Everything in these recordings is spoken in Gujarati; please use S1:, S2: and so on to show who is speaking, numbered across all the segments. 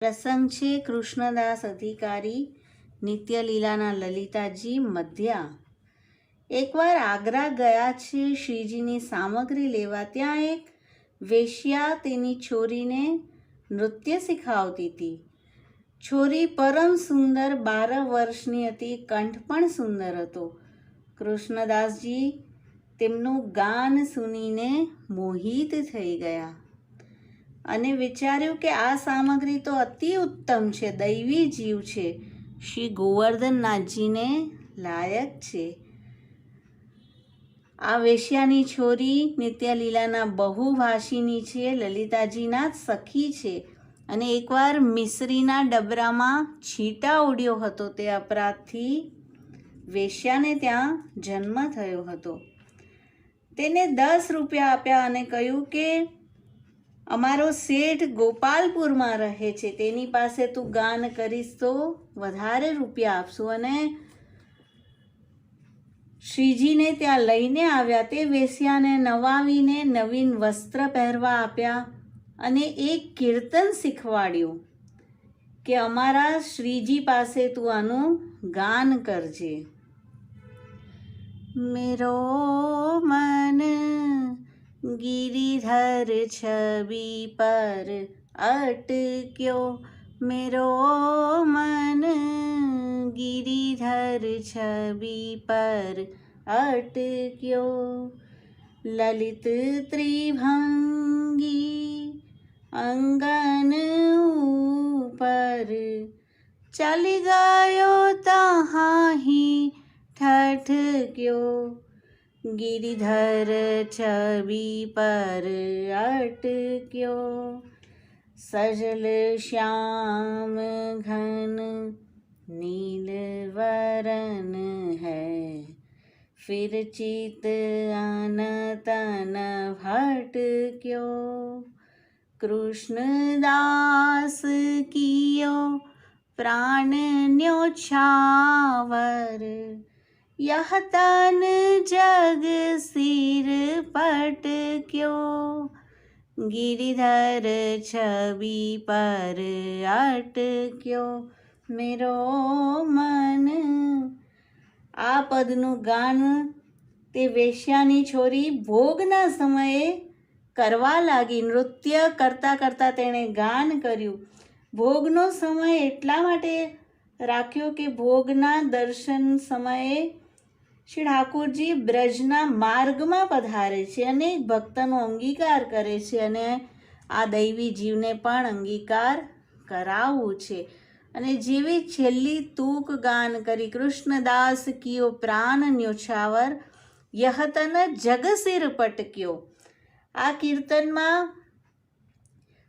S1: પ્રસંગ છે કૃષ્ણદાસ અધિકારી નિત્યલીલાના લલિતાજી મધ્યા. એકવાર આગ્રા ગયા છે શ્રીજીની સામગ્રી લેવા ત્યાં એક વેશ્યા તેની છોરીને નૃત્ય શીખવતી હતી. છોરી પરમ સુંદર બાર વર્ષની હતી, કંઠ પણ સુંદર હતો. કૃષ્ણદાસજી તેમનું ગાન સુનીને મોહિત થઈ ગયા. અને વિચાર્યું કે આ સામગ્રી તો અતિ ઉત્તમ છે, દૈવી જીવ છે. શ્રી ગોવર્ધનનાથજીને લાયક છે. આ વેશ્યાની છોરી નિત્યલીલાના બહુભાષીની છે, લલિતાજીના સખી છે અને એકવાર મિશ્રીના ડબરામાં છીટા ઉડ્યો હતો તે અપરાધથી વેશ્યાને ત્યાં જન્મ થયો હતો. તેને દસ રૂપિયા આપ્યા અને કહ્યું કે અમારો શેઠ ગોપાલપુરમાં રહે છે. તેની પાસે તું ગાન કરીશ તો વધારે રૂપિયા આપશું અને શ્રીજીને ત્યાં લઈને આવ્યા. તે વેશ્યાને નવાવીને નવીન વસ્ત્ર પહેરવા આપ્યા અને એક કીર્તન શીખવાડ્યું કે અમારા શ્રીજી પાસે તું આનું ગાન કરજે. મેરો મન गिरिधर छवि पर अटक्यो मेरो मन गिरिधर छवि पर अटक्यो ललित त्रिभंगी अंगन ऊपर चली गयो तहाँ ही ठठक्यो गिरिधर ગિરિધર છબી પર અટક્યો. સજલ શ્યામ ઘન નીલવરણ હૈ. ફિર ચિત અનતન ભટક્યો. કૃષ્ણદાસ કિયો પ્રાણ ન્યોછાવર यह तन जग सिर पटक्यो गिरिधर छवि पर अटक्यो मेरो મન આ પદનું ગાન તે વેશ્યાની છોરી ભોગના સમયે કરવા લાગી નૃત્ય કરતાં કરતાં તેણે ગાન કર્યું ભોગનો સમય એટલા માટે રાખ્યો કે ભોગના દર્શન સમયે શ્રી ઠાકોરજી બ્રજના માર્ગમાં પધારે છે અને ભક્તનો અંગીકાર કરે છે અને આ દૈવી જીવને પણ અંગીકાર કરાવવું છે. અને જેવી છેલ્લી તૂક ગાન કરી કૃષ્ણદાસ કિયો પ્રાણ ન્યોછાવર, યહતન જગસિર પટક્યો. આ કીર્તનમાં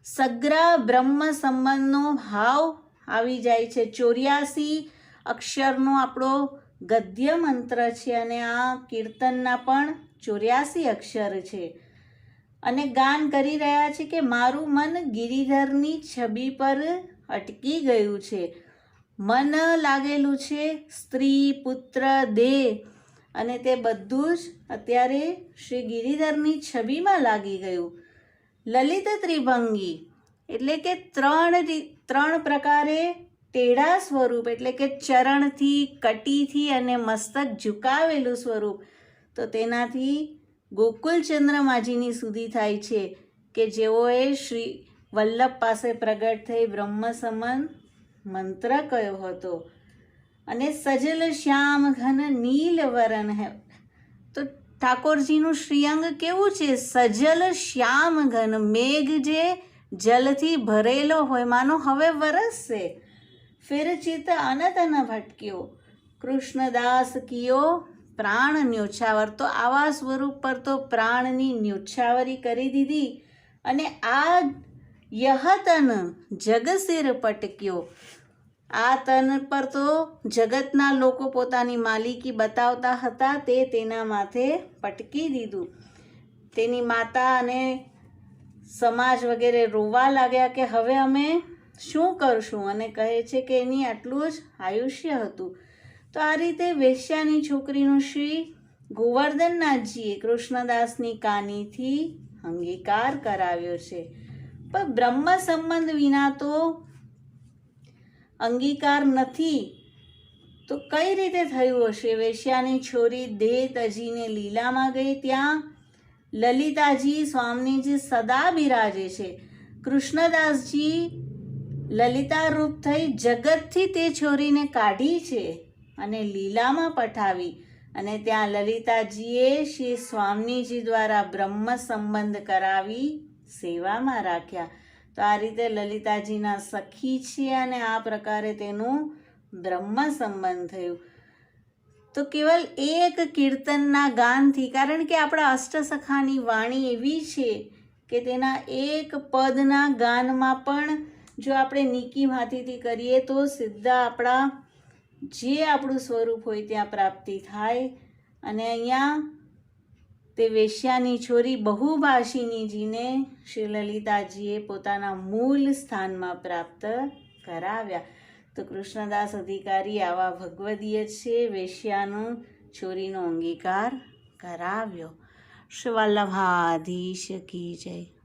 S1: સગ્રા બ્રહ્મ સંબંધનો ભાવ આવી જાય છે. ચોર્યાસી અક્ષરનો આપણો ગદ્ય મંત્ર છે અને આ કીર્તનના પણ ચોર્યાસી અક્ષર છે. અને ગાન કરી રહ્યા છે કે મારું મન ગિરિધરની છબી પર અટકી ગયું છે. મન લાગેલું છે સ્ત્રી, પુત્ર, દેહ. અને તે બધું જ અત્યારે શ્રી ગિરિધરની છબીમાં લાગી ગયું. લલિત ત્રિભંગી એટલે કે ત્રણ ત્રણ પ્રકારે ટેઢા સ્વરૂપ એટલે કે ચરણથી, કટીથી અને મસ્તક ઝુકાવેલું સ્વરૂપ, તો તેનાથી ગોકુલચંદ્ર માજીની સુધી થાય છે કે જેઓએ શ્રી વલ્લભ પાસે પ્રગટ થઈ બ્રહ્મસમન મંત્ર કયો હતો. અને સજલ શ્યામ ઘન નીલ વરન હે. તો ઠાકોરજીનું શ્રીઅંગ કેવું છે? સજલ શ્યામ ઘન મેઘ જે જલથી ભરેલો હોય. માનો હવે વરસશે. ફિર ચિત્ત અનતન ભટક્યો કૃષ્ણદાસ કિયો પ્રાણ ન્યોછાવર તો આવા સ્વરૂપ પર તો પ્રાણની ન્યોછાવરી કરી દીધી અને આ યહતન જગસિર પટક્યો આ તન પર તો જગતના લોકો પોતાની માલિકી બતાવતા હતા તે તેના માથે પટકી દીધું તેની માતા અને સમાજ વગેરે રોવા લાગ્યા કે હવે અમે શું કરશું? અને કહે છે કે એની આટલું જ આયુષ્ય હતું. તો આ રીતે વેશ્યાની છોકરીનું શ્રી ગોવર્ધનનાથજીએ કૃષ્ણદાસની કાનીથી અંગીકાર કરાવ્યો છે. પણ બ્રહ્મ સંબંધ વિના તો અંગીકાર નથી. તો કઈ રીતે થયું હશે? વેશ્યાની છોરી દેહ તજીને લીલામાં ગઈ ત્યાં? લલિતાજી સ્વામીજી સદા બિરાજે છે. કૃષ્ણદાસજી લલિતા રૂપ થઈ જગતથી તે છોરીને કાઢી છે અને લીલામાં પઠાવી અને ત્યાં લલિતાજીએ શ્રી સ્વામીજી દ્વારા બ્રહ્મ સંબંધ કરાવી સેવામાં રાખ્યા. તો આ રીતે લલિતાજીના સખી છે અને આ પ્રકારે તેનું બ્રહ્મ સંબંધ થયું. તો કેવલ એક કીર્તનના ગાનથી, કારણ કે આપણા અષ્ટસખાની વાણી એવી છે કે તેના એક પદના ગાનમાં પણ જો આપણે નીકી માથેથી કરીએ તો સીધા આપણા જે આપણું સ્વરૂપ હોય ત્યાં પ્રાપ્તિ થાય. અને અહીંયા તે વેશ્યાની છોરી બહુભાષિનીજીને શ્રી લલિતાજીએ પોતાના મૂળ સ્થાનમાં પ્રાપ્ત કરાવ્યા. તો કૃષ્ણદાસ અધિકારી આવા ભગવદીય છે, વેશ્યાનું છોરીનો અંગીકાર કરાવ્યો. શ્રી વલ્લભાધીશ કી જય.